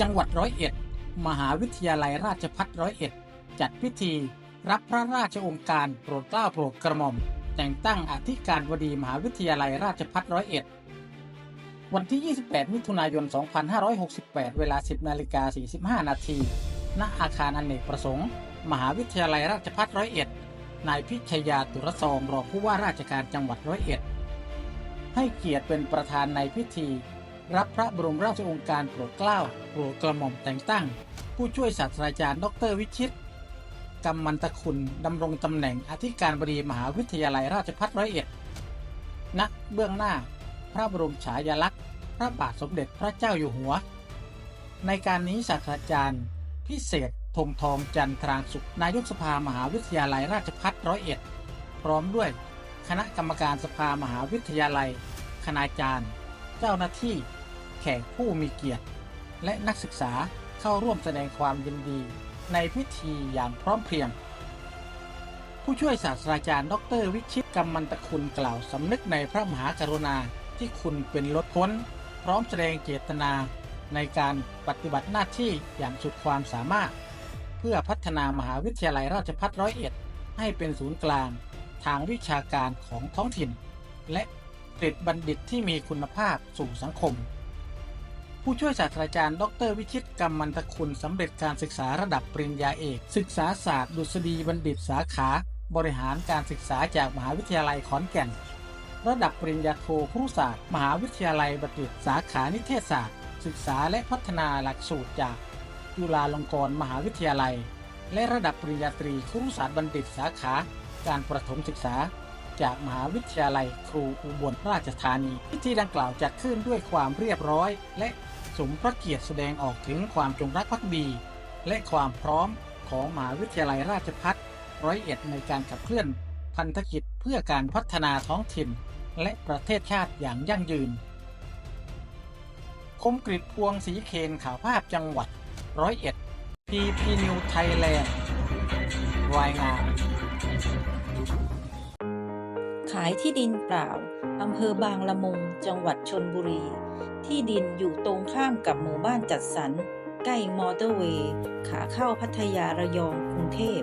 จังหวัดร้อยเอ็ด มหาวิทยาลัยราชภัฏร้อยเอ็ด จัดพิธีรับพระราชองค์การโปรดเกล้าโปรดกระหม่อม แต่งตั้งอธิการบดีมหาวิทยาลัยราชภัฏร้อยเอ็ด วันที่ 28 มิถุนายน 2568 เวลา 10นาฬิกา45 นาที ณ อาคารอเนกประสงค์ มหาวิทยาลัยราชภัฏร้อยเอ็ด นายพิชยาตุรซองรองผู้ว่าราชการจังหวัดร้อยเอ็ด ให้เกียรติเป็นประธานในพิธี รับพระบรมราชโองการโปรดเกล้าโปรดกระหม่อมแต่งตั้ง ผู้ช่วยศาสตราจารย์ ดรวิชิตกำมันตะคุณดำรงตำแหน่งอธิการบดีมหาวิทยาลัยราชภัฏร้อยเอ็ดณเบื้องหน้า พระบรมฉายาลักษณ์พระบาทสมเด็จพระเจ้าอยู่หัว ในการนี้ศาสตราจารย์ พิเศษธงทองจันทรางสุขนายกสภามหาวิทยาลัยราชภัฏร้อยเอ็ดพร้อมด้วย คณะกรรมการสภามหาวิทยาลัย คณาจารย์ เจ้าหน้าที่ แขกผู้มีเกียรติ และนักศึกษาเข้าร่วมแสดงความยินดีในพิธีอย่างพร้อมเพรียง ผู้ช่วยศาสตราจารย์ดอกเตอรวิชิตกำมันตะคุณกล่าวสำนึกในพระมหากรุณาที่คุณเป็นลดพ้น พร้อมแสดงเจตนาในการปฏิบัติหน้าที่อย่างสุดความสามารถ เพื่อพัฒนามหาวิทยาลัยราชภัฏร้อยเอ็ด ให้เป็นศูนย์กลาง ทางวิชาการของท้องถิ่น และผลิตบัณฑิตที่มีคุณภาพสู่สังคม ผู้ช่วยศาสตราจารย์ ดร วิชิตกรรมันตะคุณสำเร็จการศึกษาระดับปริญญาเอก ศึกษาศาสตร์ดุษฎีบัณฑิตสาขา บริหารการศึกษาจากมหาวิทยาลัยขอนแก่น ระดับปริญญาโทครุศาสตร์ มหาวิทยาลัยบัณฑิตสาขานิเทศศาสตร์ ศึกษาและพัฒนาหลักสูตรจากจุฬาลงกรณ์มหาวิทยาลัย และระดับปริญญาตรีครุศาสตร์บัณฑิตสาขา การประถมศึกษาจากมหาวิทยาลัยครูอุบลราชธานี พิธีดังกล่าวจัดขึ้นด้วยความเรียบร้อย และ สมพระเกียรติแสดงออกถึงความจงรักภักดี และความพร้อมของมหาวิทยาลัยราชภัฏร้อยเอ็ดในการขับเคลื่อน พันธกิจเพื่อการพัฒนาท้องถิ่น และประเทศชาติอย่างยั่งยืน คมกริตพวงสีเคนข่าวภาพจังหวัดร้อยเอ็ดพีพีนิวไทยแลนด์รายงานขายที่ดินเปล่า อำเภอบางละมุง จังหวัดชนบุรี ที่ดินอยู่ตรงข้ามกับหมู่บ้านจัดสรร ใกล้มอเตอร์เวย์ขาเข้าพัทยาระยองกรุงเทพ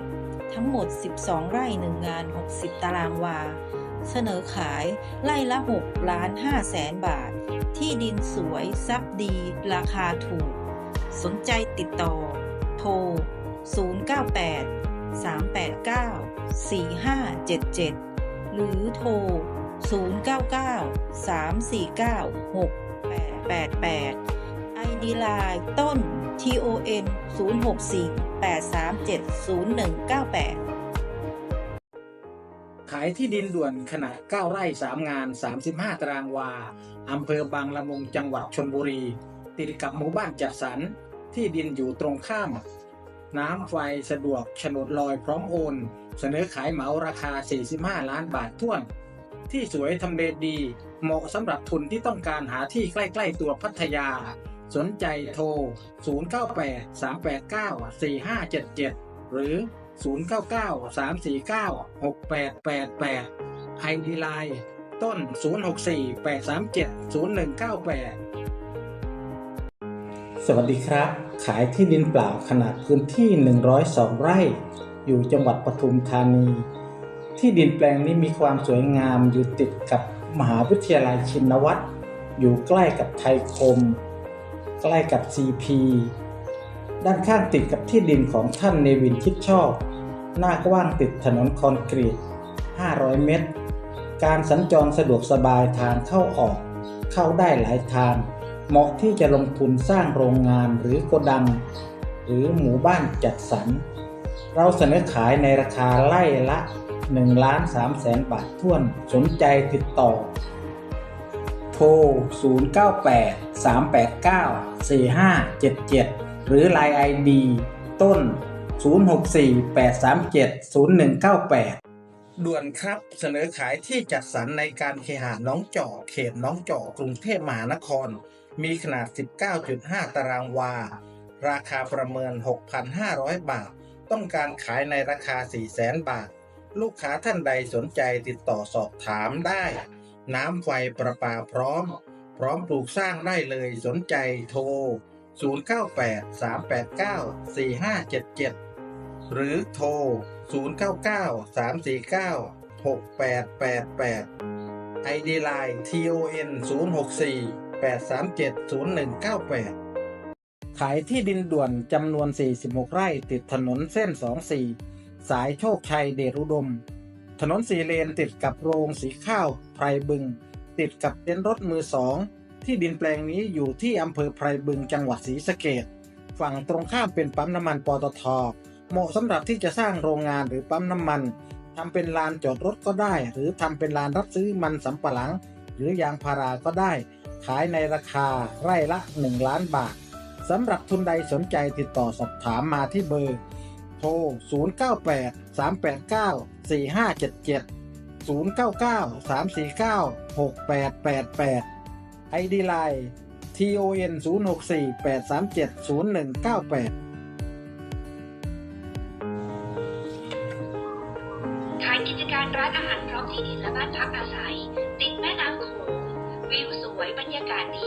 ทั้งหมด 12 ไร่หนึ่งงาน 60 ตารางวา เสนอขายไร่ละ 6 ล้าน5แสนบาท ที่ดินสวยซับดี ราคาถูก สนใจติดต่อ โทร 098 389 4577 หรือโทร 099 349 6 6888 ID Line ต้น TON 064 837 0198 ขายที่ดินด่วนขนาด 9 ไร่ 3 งาน 35 ตารางวา อำเภอบางละมุงจังหวัดชนบุรี ติดกับหมู่บ้านจัดสรร ที่ดินอยู่ตรงข้าม น้ำไฟสะดวกโฉนดลอยพร้อมโอน เสนอขายเหมาราคา 45 ล้านบาทท้วน ที่สวยทำเลดี เหมาะสำหรับทุนที่ต้องการหาที่ใกล้ ๆ ตัวพัทยา สนใจโทร 098 389 4577 หรือ 099 349 6888 ID Line ต้น 064 837 0198สวัสดีครับ ขายที่ดินเปล่าขนาดพื้นที่ 102 ไร่ อยู่จังหวัดปทุมธานี ที่ดินแปลงนี้มีความสวยงามอยู่ติดกับมหาวิทยาลัยชินวัตรอยู่ใกล้กับไทยคม ใกล้กับ CP ด้านข้างติดกับที่ดินของท่านเนวินคิดชอบ หน้ากว้างติดถนนคอนกรีต 500 เมตร การสัญจรสะดวกสบายทางเข้าออก เข้าได้หลายทาง เหมาะที่จะลงทุนสร้างโรงงานหรือโกดัง หรือหมู่บ้านจัดสรร เราเสนอขายในราคาไล่ละ1ล้าน3แสนบาทท้วนสนใจติดต่อ โทร 098 389 4577 หรือ Line ID ต้น 064 837 0198 ด่วนครับเสนอขายที่จัดสรรในการเคหะน้องจอกเขตน้องจอกกรุงเทพมหานคร มีขนาด 19.5 ตารางวา ราคาประเมิน 6,500 บาท ต้องการขายในราคา 400,000 บาท ลูกค้าท่านใดสนใจติดต่อสอบถามได้ น้ำไฟประปาพร้อม พร้อมปลูกสร้างได้เลยสนใจโทร 098 389 4577 หรือโทร 099 349 6888 ID Line TON 064 837 0198 ขายที่ดินด่วนจำนวน 46 ไร่ติดถนนเส้น 24 สายโชคชัยเดชอุดม ถนนสีเลนติดกับโรงสีข้าวไพรบึง ติดกับเต็นท์รถมือสอง ที่ดินแปลงนี้อยู่ที่อำเภอไพรบึงจังหวัดศรีสะเกดฝั่งตรงข้ามเป็นปั๊มน้ำมันปตท เหมาะสำหรับที่จะสร้างโรงงานหรือปั๊มน้ำมันทำเป็นลานจอดรถก็ได้ หรือทำเป็นลานรับซื้อมันสำปะหลัง หรือยางพาราก็ได้ ขายในราคาไร่ละ 1 ล้านบาท สำหรับทุนใดสนใจติดต่อสอบถามมาที่เบอร์ โทร 098 389 4577 099 349 6888 ID Line TON 064 837 0198ขายกิจการร้านอาหารพร้อมที่ดินและบ้านพักอาศัย ติดแม่น้ำโขงวิวสวยบรรยากาศดี